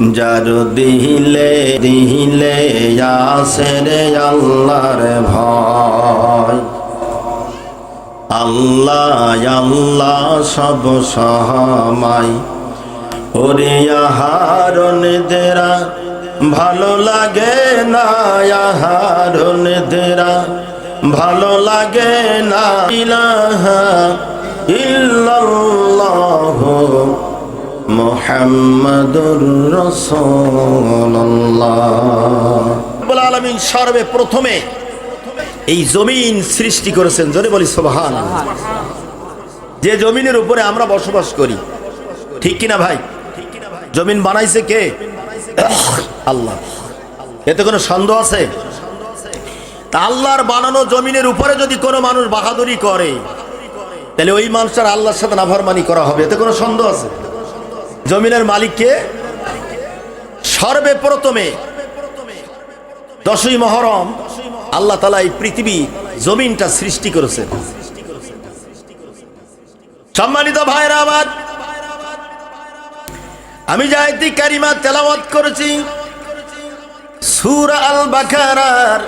যার দিলে দিলে আসে রে আল্লাহর ভয়। আল্লাহ আল্লাহ সব সহমাই ওরে আহারণ দেরা ভালো লাগে না আহারণ দেরা ভালো লাগে না ইলাহা ইল্লাল্লাহ। মুহাম্মাদুর রাসূলুল্লাহ। রব্বুল আলামিন সর্বে প্রথমে এই জমিন সৃষ্টি করেছেন। জোরে বলি সোবাহান যে জমিনের উপরে আমরা বসবাস করি, ঠিক কিনা ভাই? জমিন বানাইছে কে? আল্লাহ। এতে কোনো সন্দেহ আছে? তা আল্লাহর বানানো জমিনের উপরে যদি কোনো মানুষ বাহাদুরি করে, তাহলে ওই মানুষটার আল্লাহর সাথে নাফরমানি করা হবে। এতে কোনো সন্দেহ আছে? জমিনের মালিককে সর্বে প্রথমে দশই মহরম আল্লাহ তালা এই পৃথিবী জমিনটা সৃষ্টি করেছেন। সম্মানিত ভাইরা আমার, আমি জায়তি কারিমা তেলাওয়াত করেছি, সুর আল বাকারার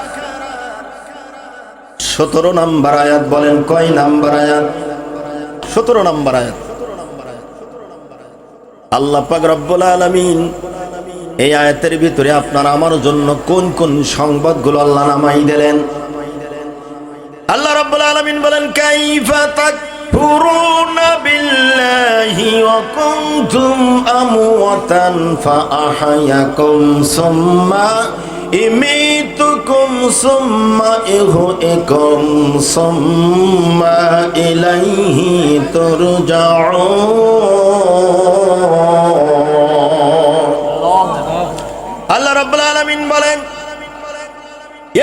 সতেরো নাম্বার আয়াত বলেন, কয় নাম্বার আয়াত? সতেরো নাম্বার আয়াত। আল্লাহ পাক রব্বুল আলামিন এই আয়াতের ভিতরে আপনার আমার জন্য কোন কোন সংবাদগুলো আল্লাহ নামাই দিলেন? আল্লাহ রব্বুল আলামিন বলেন, কাইফা তাক সুম্মা ইমিতুকুম সুম্মা ইহুইকুম সুম্মা ইলাইহি তুরজাউন। আল্লাহ রাব্বুল আলামিন বলেন,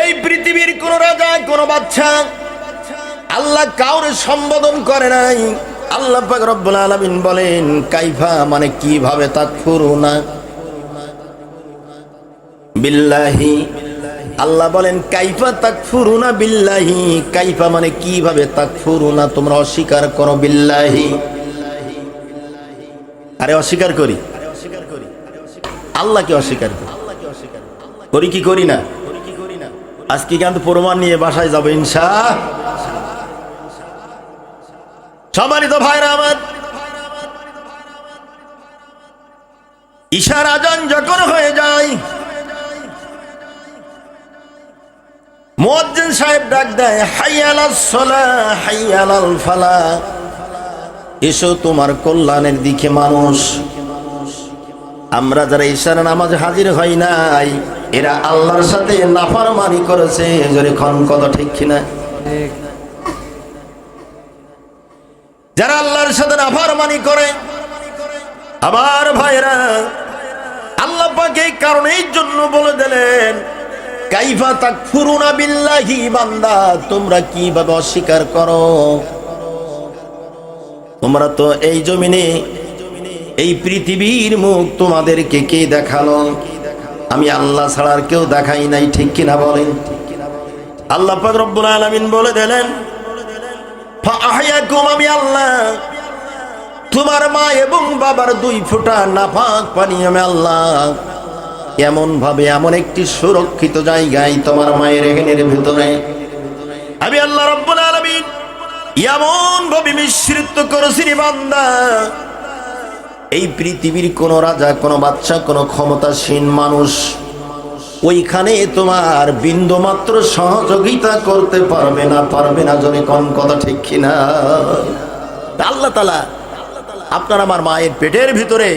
এই পৃথিবীর কোন রাজা, কোন বাচ্চা আল্লাহ কাউরে সম্বোধন করে নাই। আল্লাহ পাক রব্বুল আলামিন বলেন, কাইফা মানে কীভাবে তাকফুরুনা বিল্লাহি। আল্লাহ বলেন, কাইফা তাকফুরুনা বিল্লাহি। কাইফা মানে কীভাবে তাকফুরুনা? তোমরা অস্বীকার করো বিল্লাহি। আরে অস্বীকার করি। আল্লাহকে অস্বীকার করি। করি কি করি না? আজকে কিন্তু প্রমাণ নিয়ে বাসায় যাব ইনসা সম্মানিত ভাইরা আমার ঈশার আজান যখন হয়ে যায় মুয়াজ্জিন সাহেব ডাক দেয় হাইয়ালাস সালাহ হাইয়ালাল ফালাহ এসো তোমার কল্যাণের দিকে মানুষ। আমরা যারা ঈশার নামাজ হাজির হই নাই, এরা আল্লাহর সাথে নাফরমানি করেছে। জোরে খন কত ঠিক কিনা? যারা আল্লাহর সাথে নাফরমানি করে আমার ভাইরা, আল্লাহ পাক এই কারণেই জন্য বলে দিলেন কাইফা বিল্লাহি বান্দা, তোমরা কীভাবে অস্বীকার করো? তোমরা তো এই জমিনে, এই পৃথিবীর মুখ তোমাদেরকে কে দেখাল? আমি আল্লাহ ছাড়া আর কেউ দেখাই নাই, ঠিক কিনা বলেন? আল্লাহ পাক রব্বুল আলামিন বলে দিলেন আমি আল্লাহ, তোমার মা এবং বাবার দুই ফোঁটা নাপাক পানি আমি আল্লাহ এমন ভাবে এমন একটি সুরক্ষিত জায়গায় তোমার মায়ের এখানের ভিতরে। আমি আল্লাহ রব্বুল আলামিন এমন ভাবে মিশ্রিত করেছি বান্দা। এই পৃথিবীর কোন রাজা, কোন বাচ্চা কোন ক্ষমতাসীন মানুষ ওইখানে তোমার বিন্দু মাত্র সহযোগিতা করতে পারবে না পারবে না যদি কোন কথা ঠিক কিনা। আল্লাহ তালা আপনার আমার মায়ের পেটের ভিতরে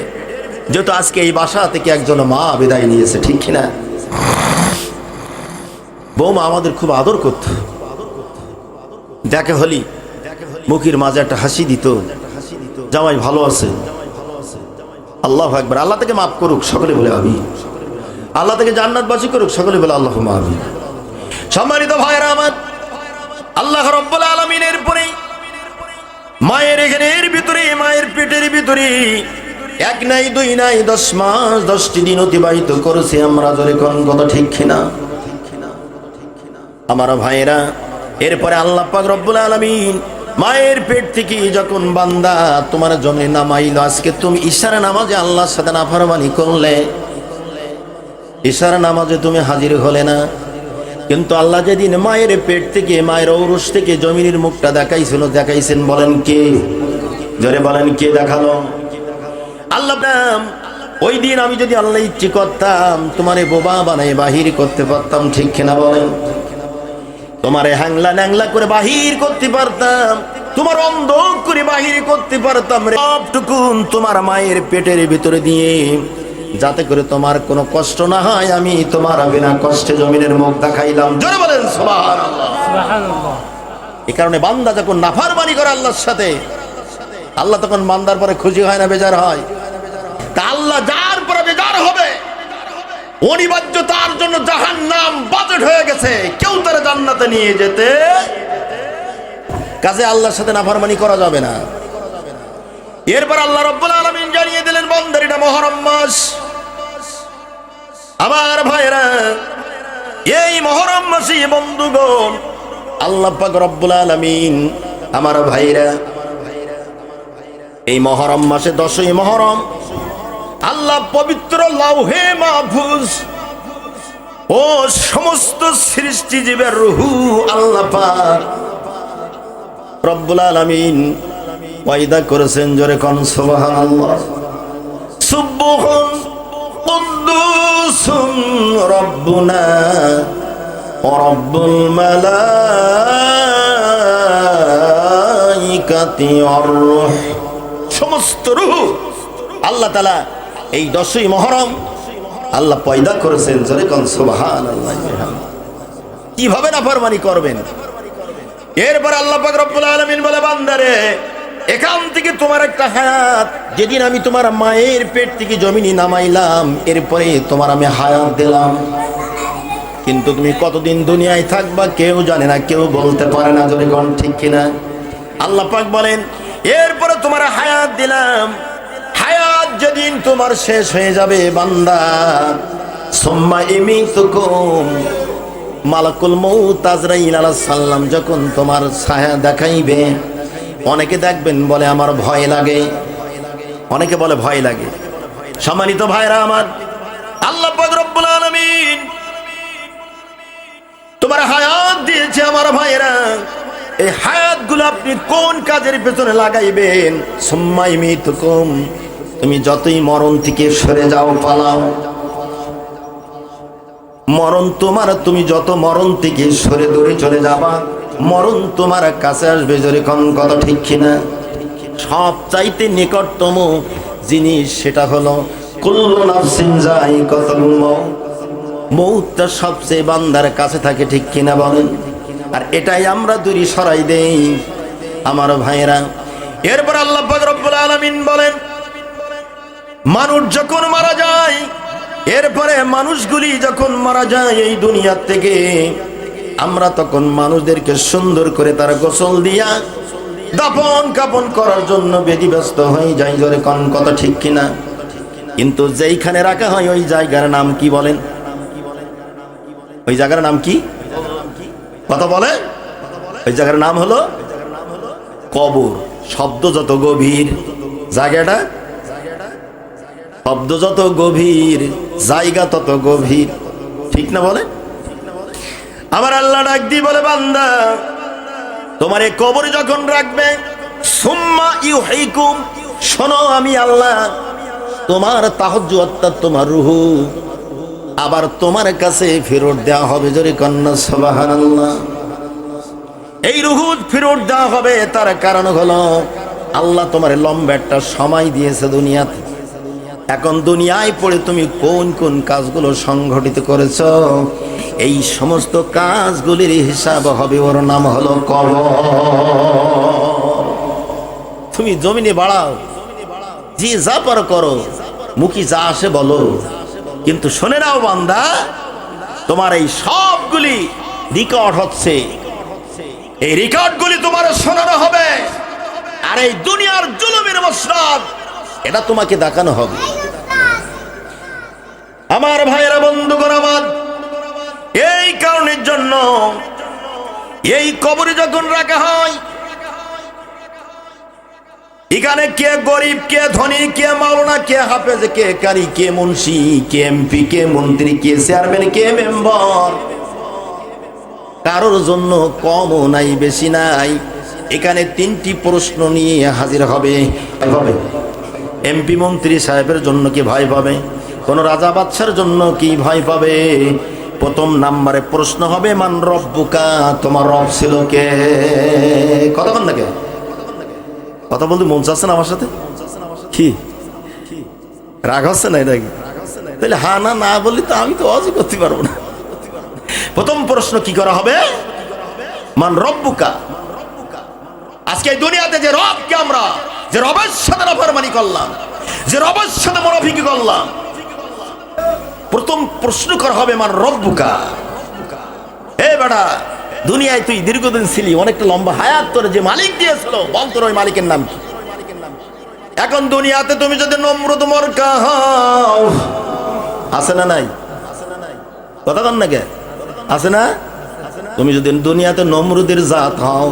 যেহেতু আজকে এই বাসা থেকে একজন মা বিদায় নিয়েছে, ঠিক কিনা? বৌমা আমাদের খুব আদর করত। দেখে হলি, মুখের মাঝে একটা হাসি দিত। জামাই ভালো আছে। আল্লাহ একবার আল্লাহ থেকে মাফ করুক, সকলে বলে আমি আল্লাহ থেকে জান্নাতবাসী করুক, সকলে বলে আল্লাহ আমি সম্মানিত ভাইরা আমার, আল্লাহ রব্বুল আলমিনের পরে মায়ের এখানে এর ভিতরে, মায়ের পেটের ভিতরে এক নাই, দুই নাই, দশ মাস, দশটি দিন অতিবাহিত করেছি আমরা, জোরে কোন কথা ঠিক কিনা? আমার ভাইয়েরা, এরপরে আল্লাহ পাক রব্বুল আলামিন মায়ের পেট থেকে যখন বান্দা তোমার জমি নামাইলো, আজকে তুমি ইশারা নামাজে আল্লাহর সাথে নাফরমানি করলে? ঈশার নামাজে তুমি হাজির হলে না? কিন্তু আল্লাহ যেদিন মায়ের পেট থেকে, মায়ের ঔরস থেকে জমিনের মুখটা দেখাইছিল, দেখাইছেন বলেন কে? জোরে বলেন কে দেখাল? আল্লাহ ওই দিন আমি যদি আল্লাহ ইচ্ছে করতাম তোমারে বোবা বানাই বাহির করতে পারতাম ঠিক কিনা বলেন? তোমারে হ্যাংলা ন্যাংলা করে বাহির করতে পারতাম তোমার অন্ধ করে বাহির করতে পারতাম রে। সবটুকুন তোমার মায়ের পেটের ভিতরে দিয়ে যাতে করে তোমার কোনো কষ্ট না হয় আমি তোমার বিনা কষ্টে জমিনের মুখ দেখাইলাম। জোরে বলেন সুবহানাল্লাহ। সুবহানাল্লাহ। এই কারণে বান্দা যখন নাফারমানি করে আল্লাহর সাথে আল্লাহ তখন বান্দার পরে খুশি হয় না বেজার হয়। আল্লাহ যার পরে বেজার হবে, অনিবার্য তার জন্য জাহান নাম বাজেট হয়ে গেছে। কেউ তারা জান্নাতে নিয়ে যেতে কাজে আল্লাহর সাথে নাফারমানি করা যাবে না। এরপর আল্লাহ রব্বুল আলামিন জানিয়ে দিলেন, বন্দের এটা মহরম মাস। আমার ভাইরা এই মহরম মাসে বন্ধুগণ, আল্লাহ পাক রব্বুল আলামিন আমার ভাইরা এই মহরম মাসে দশই মহরম আল্লাহ পবিত্র লাউহে মাহফুজ ও সমস্ত সৃষ্টি জীবের রুহু আল্লাহ পাক। রব্বুল আলামিন ওয়াইদা করেছেন জোরে কোন, সুবহানাল্লাহ। সুবহুন কুদ্দুসুন রব্বুনা রব্বুল মালাইকাতি ওয়ার রূহ। সমস্ত রূহ আল্লাহ তাআলা এই দশই মহরম আল্লাহ পয়দা করেছেন, জোরে কোন, সুবহানাল্লাহ। কীভাবে নাফরমানি করবেন? এরপর আল্লাহ রব্বুল আলামিন বলে, বান্দারে, এখান থেকে তোমার একটা হায়াত। যেদিন আমি তোমার মায়ের পেট থেকে জমিনি নামাইলাম, এরপরে তোমার আমি হায়াত দিলাম। কিন্তু তুমি কতদিন দুনিয়ায় থাকবা কেউ জানে না, কেউ বলতে পারে না কোন, ঠিক কিনা? আল্লাহ পাক বলেন, এরপরে তোমার হায়াত দিলাম। যেদিন তোমার শেষ হয়ে যাবে বান্দা, সোম্মা এমি তুকুম মালাকুল মৌত আজরাইল আলাহ সাল্লাম যখন তোমার ছায়া দেখাইবে, অনেকে দেখবেন বলে আমার ভয় লাগে, অনেকে বলে ভয় লাগে। সম্মানিত ভাইরা আমার, আল্লাহ রব্বুল আলামিন তোমার হায়াত দিয়েছে আমার ভাইরা এই হায়াতগুলো আপনি কোন কাজের পেছনে লাগাইবেন? সুম্মাই মিতুকুম তুমি যতই মরণ থেকে সরে যাও, পালাও। মরণ তোমার, তুমি যত মরণ থেকে সরে দূরে চলে যাবা, মরণ তোমার কাছে আসবে যদি কোন কথা ঠিক কিনা। সব চাইতে নিকটতম জিনিস সেটা হলো মৌতটা সবচেয়ে বান্দার কাছে থাকে ঠিক কিনা বলেন। আর এটাই আমরা দূরি সরাই দেই, আমার ভাইয়েরা। এরপর আল্লাহ রব্বুল আলামিন বলেন মানুষ যখন মারা যায়, এরপরে মানুষগুলি যখন মারা যায় এই দুনিয়ার থেকে, আমরা তখন মানুষদেরকে সুন্দর করে তার গোসল দিয়া দাপন কাপন করার জন্য ব্যতিব্যস্ত হয়ে যাই, জোরে কন কত ঠিক কিনা? কিন্তু যেইখানে রাখা হয় ওই জায়গার নাম কি বলেন? ওই জায়গার নাম কি? কথা বলে? ওই জায়গার নাম হলো কবর। শব্দ যত গভীর। জায়গাটা শব্দ যত গভীর, জায়গা তত গভীর। ঠিক না বলে? আমার আল্লাহ ডাক দিয়ে বলে, বান্দা, তোমার এই কবর যখন রাখবে, সুম্মা ইউ ইউহাইকুম শোনো আমি আল্লাহ, তোমার তাহজ্জু অর্থাৎ তোমার রুহু, আবার তোমার কাছে ফেরত দেওয়া হবে। যদি কন্যা সবাহান্লাহ এই রুহু ফেরত দেওয়া হবে, তার কারণ হলো, আল্লাহ তোমার লম্বা একটা সময় দিয়েছে দুনিয়াতে। এখন দুনিয়ায় পড়ে তুমি কোন কোন কাজগুলো সংঘটিত করেছ? এই সমস্ত কাজগুলির হিসাব হবে ওর নাম হলো কবর। তুমি জমিনে বাড়াও যে যা পর করো, মুখি যা আসে বলো। কিন্তু শোনে নাও বান্দা, তোমার এই সবগুলি রেকর্ড হচ্ছে। এই রেকর্ডগুলি তোমার শোনানো হবে। আর এই দুনিয়ার জুলুমের মসনদ এটা তোমাকে দেখানো হবে। আমার ভাইয়েরা, বন্ধুগণ, আমার এই কারণের জন্য এই কবরে যখন রাখা হয়, এখানে কে গরিব, কে ধনী, কে মাওলানা, কে হাফেজ, কে কারি, কে মুন্সি, কে এমপি, কে মন্ত্রী, কে চেয়ারম্যান, কে মেম্বার, কারোর জন্য কমও নাই, বেশি নাই। এখানে তিনটি প্রশ্ন নিয়ে হাজির হবে। হবে এমপি মন্ত্রী সাহেবের জন্য কি ভয় পাবে? কোন রাজা বাচ্চার জন্য কি ভয় পাবে? প্রথম নাম্বারে প্রশ্ন হবে, মান রব্বুকা? তোমার রব ছিল কে? বল না কে? কথা বলতে মন চাচ্ছে না আমার সাথে? কি? রাগ হচ্ছে না এটা কি? তাহলে হা না না বলি তো আমি তো অজই করতে পারব না। প্রথম প্রশ্ন কি করা হবে? মান রব্বুকা? আজকে দুনিয়াতে যে রবকে আমরা যে রবের সাথে নফরমানি করলাম, যে রবের সাথে মনোভিকি করলাম। প্রথম প্রশ্ন করা হবে, মান রব্বুকা? এ বেটা, দুনিয়ায় তুই দীর্ঘদিন ছিলি, অনেকটা লম্বা হায়াত তোর যে মালিক দিয়েছিল, বল তোর ওই মালিকের নাম কি? এখন দুনিয়াতে তুমি যদি নম্রত মরকা হও, আছে না নাই? কথা কন না কে? আছে না? তুমি যদি দুনিয়াতে নম্রদের জাত হও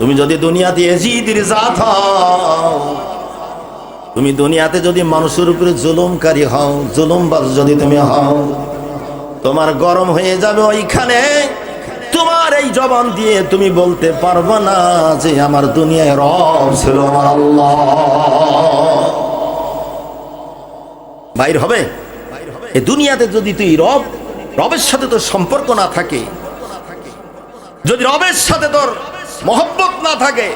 তুমি যদি দুনিয়াতে এজিদের জাত তুমি দুনিয়াতে যদি মানুষের উপরে জুলুমকারী হও, জুলুমবাজ যদি তুমি হও, তোমার গরম হয়ে যাবে ওইখানে। তোমার এই জবান দিয়ে তুমি বলতে পারবে না যে আমার দুনিয়ায় রব ছিল আল্লাহ। বাইর হবে? এই দুনিয়াতে যদি তুই রব, রবের সাথে তোর সম্পর্ক না থাকে, যদি রবের সাথে তোর মহব্বত না থাকে,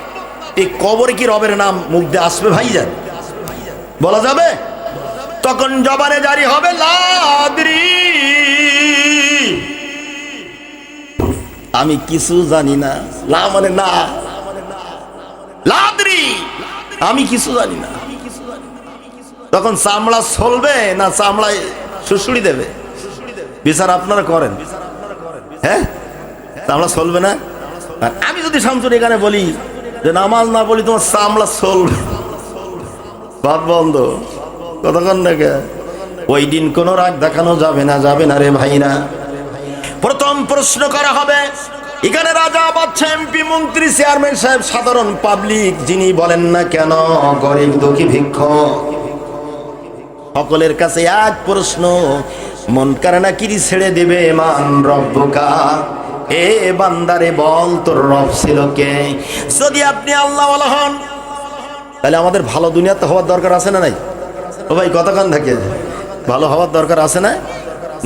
এই কবরে কি রবের নাম মুখ দিয়ে আসবে ভাইজান? বলা যাবে? তখন জবানে জারি হবে, লাদরি। আমি কিছু জানি না, লা মানে না। লাদরি। আমি কিছু জানি না। তখন চামড়া চলবে না চামড়ায় শুশুড়ি দেবে? বিচার আপনারা করেন। হ্যাঁ? চামড়া চলবে না? আর আমি যদি শামসুর এখানে বলি যে নামাজ না বলি তোমার চামড়া চলবে। বাদ বন্ধ। কতক্ষণ দেখে ওই দিন কোনো রাগ দেখানো যাবে না যাবে না রে ভাইরা প্রথম প্রশ্ন করা হবে, এখানে রাজা বাচ্চা এমপি, মন্ত্রী, চেয়ারম্যান সাহেব, সাধারণ পাবলিক, যিনি বলেন না কেন, গরিব দুঃখী ভিক্ষ সকলের কাছে এক প্রশ্ন, মন কারণা কিরি ছেড়ে দেবে মান রব্বকা? এ বান্দারে বল, তোর রব ছিল কে? যদি আপনি আল্লাহ হন, তাহলে আমাদের ভালো দুনিয়াতে হওয়ার দরকার আছে না নাই? ও ভাই কতক্ষণ থাকে ভালো হওয়ার দরকার আছে না?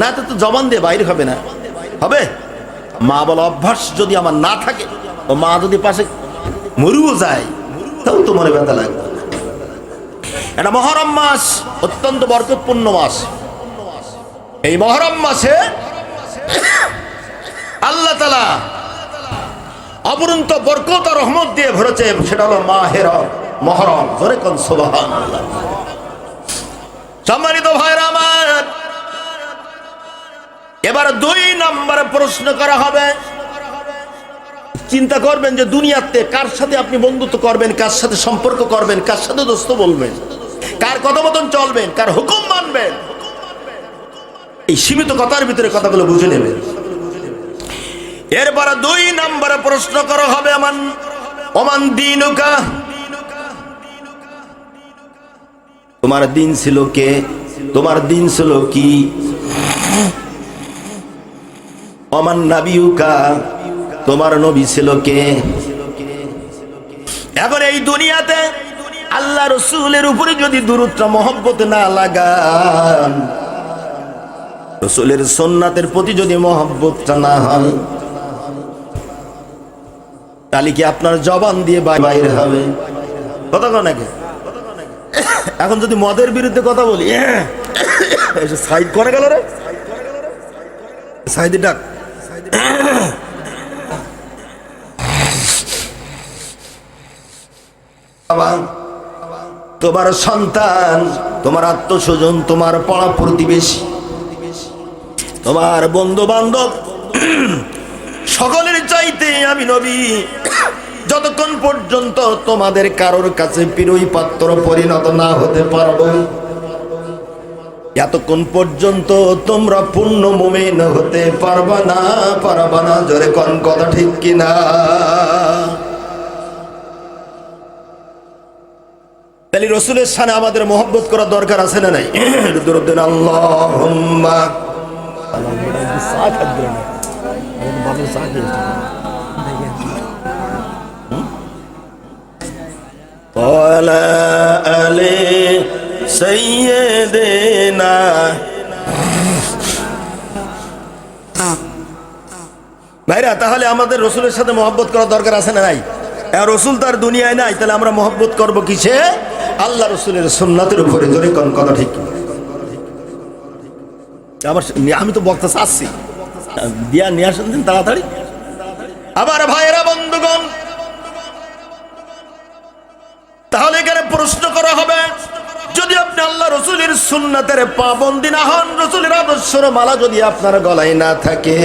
না তো জবান দিয়ে বাইরে হবে না। হবে? মা বলা অভ্যাস যদি আমার না থাকে, ও মা যদি পাশে মরুও যায়, তাও তো মনে ব্যথা লাগবে। এটা মহরম মাস, অত্যন্ত বরকতপূর্ণ মাস। এই মহরম মাসে আল্লাহ তালা অপরন্ত বরকত আর রহমত দিয়ে ভরেছে, সেটা হলো মাহের মহরম। ধরে কোন সম্মানিত ভাইরা আমার, এবার দুই নম্বরে প্রশ্ন করা হবে। চিন্তা করবেন যে দুনিয়াতে কার সাথে আপনি বন্ধুত্ব করবেন, কার সাথে সম্পর্ক করবেন, কার সাথে দোস্ত বলবেন, কার কথা মতন চলবেন, কার হুকুম মানবেন, এই সীমিত কথার ভিতরে কথাগুলো বুঝে নেবেন। এরপরে দুই নম্বরে প্রশ্ন করা হবে আমান, ওমান দিনুকা। তোমার দিন ছিল কে? তোমার দিন ছিল কি? অমান নাবিউকা, তোমার নবী ছিল কে? এখন এই দুনিয়াতে আল্লাহ রসুলের উপরে যদি দূরত্ব, মহব্বত না লাগান, রসুলের সোননাথের প্রতি যদি মহব্বতটা না হয় তাহলে কি আপনার জবান দিয়ে বাই- বাইরে হবে। কথা নাকি? এখন যদি মদের বিরুদ্ধে কথা বলি সাইড করে গেল রে। সাইডে ডাক। তোমার সন্তান, তোমার আত্মস্বজন, তোমার পড়া প্রতিবেশী, তোমার বন্ধু বান্ধব সকলের চাইতে আমি নবী। যতক্ষণ পর্যন্ত তোমাদের কারোর কাছে পিরই পাত্র পরিণত না হতে পারব এতক্ষণ পর্যন্ত তোমরা পূর্ণ মোমেন হতে পারবা না পারবা না জোরে কোন কথা ঠিক কিনা তাহলে রসুলের সানে আমাদের মোহব্বত করার দরকার আছে না নাই দুরুদ্দিন আল্লাহুম্মা وعلى آل سيدنا ভাইরা তাহলে আমাদের রসুলের সাথে মহব্বত করার দরকার আছে না নাই আর রসুল তার দুনিয়ায় নাই তাহলে আমরা মহব্বত করব কিসে আল্লাহ রসুলের সুন্নাতের উপরে ধরে কোন কথা ঠিক আমার আমি তো বক্তা চাচ্ছি দিয়া নিয়ে আসেন দিন তাড়াতাড়ি আবার ভাইয়েরা বন্ধুগণ তাহলে এখানে প্রশ্ন করা হবে, যদি আপনি আল্লাহ রসুলের সুন্নাতের পাবন্দি না হন, রসুলের আদর্শের মালা যদি আপনার গলায় না থাকে,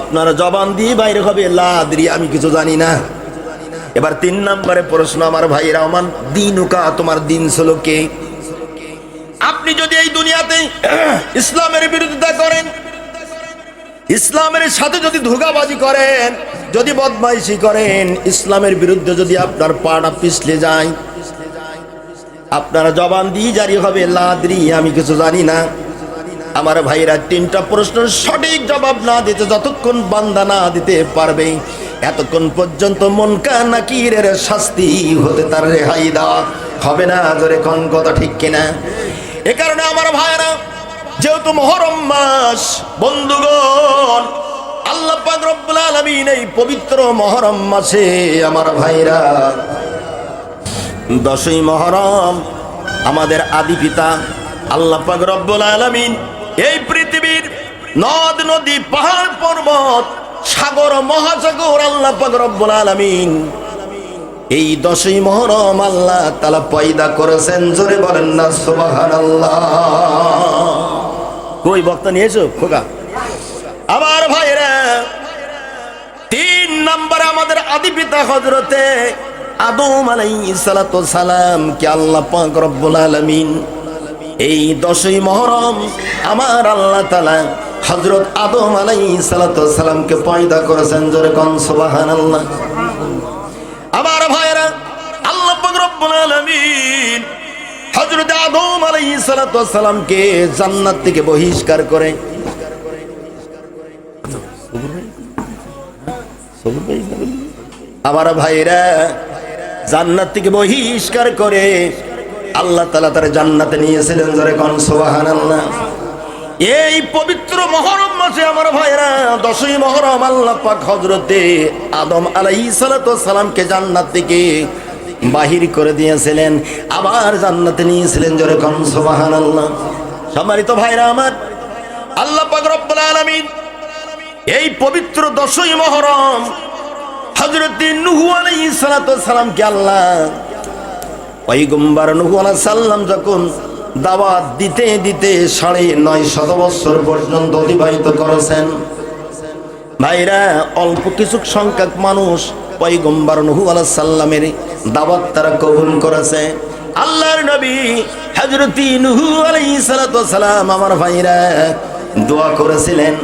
আপনার জবান দিয়ে বাইরে হবে লাদ্রি আমি কিছু জানি না। এবার তিন নম্বরে প্রশ্ন, আমার ভাই রহমান দিন উকা তোমার দিন ছিল কে? আপনি যদি এই দুনিয়াতে ইসলামের বিরোধিতা করেন ইসলামের সাথে যদি ধোকাবাজি করেন, যদি বদমাইশি করেন, ইসলামের বিরুদ্ধে যদি আপনার পাটা পিছলে যায়, আপনার জবান দিয়ে জারি হবে, লাদ্রি, আমি কিছু জানি না। আমার ভাইরা তিনটা প্রশ্নের সঠিক জবাব না দিতে যতক্ষণ বান্দা না দিতে পারবে, এতক্ষণ পর্যন্ত মন নাকিরের শাস্তি হতে তার রেহাই দেওয়া হবে না, জোরে কোন কথা ঠিক কিনা? এ কারণে আমার ভাইরা যেহেতু মহরম মাস, বন্ধুগণ, আল্লাহ পাক এই পবিত্র মহরম মাসে আমার ভাইরা, দশই মহরম আমাদের আদি পিতা আল্লাহ রব্বুল আলামিন এই পৃথিবীর নদ, নদী, পাহাড়, পর্বত, সাগর, মহাসাগর আল্লাহ রব্বুল আলামিন এই দশই মহরম আল্লাহ তালা পয়দা করেছেন, জোরে বলেন না সুবহানাল্লাহ। কই বক্তা নিয়েছো? খোকা। আবার ভাইরা তিন নম্বরে আমাদের আদি পিতা হজরতে আদম সালাম, কে আল্লাহ পাক রব্বুল আলামিন এই দশই মহরম আমার আল্লাহ তাআলা হযরত আদম আলাইহিস সালাতু সালামকে পয়দা করেছেন, জোরে কোন সুবহানাল্লাহ। আমার ভাইরা আল্লাহ পাক রব্বুল আলামিন হযরত আদম আলাইহিস সালাতু সালামকে জান্নাত থেকে বহিষ্কার করে। আমার ভাইরা জান্নাত থেকে বহিষ্কার করে আল্লাহ তালা তারা জান্নাতে নিয়েছিলেন জরে কন সোবাহান এই পবিত্র মহরম মাসে আমার ভাইরা দশই মহরম আল্লাহ পাক হজরতে আদম আলাই সালামকে জান্নাত থেকে বাহির করে দিয়েছিলেন, আবার জান্নাতে নিয়েছিলেন জরে কন সোবাহান আল্লাহ সম্মানিত ভাইরা আমার, আল্লাহ আলামিন এই পবিত্র দশই মহরম আল্লাহ নুহু সালাম যখন দিতে দিতে সাড়ে নয় অতিবাহিত করেছেন, ভাইরা অল্প কিছু সংখ্যক মানুষ পয়গম্বর নহু আলা সাল্লামের দাওয়াত তারা কবুল করেছে। আল্লাহর নবী হজরতি নুহু আলাই সালাম আমার ভাইরা দোয়া করেছিলেন।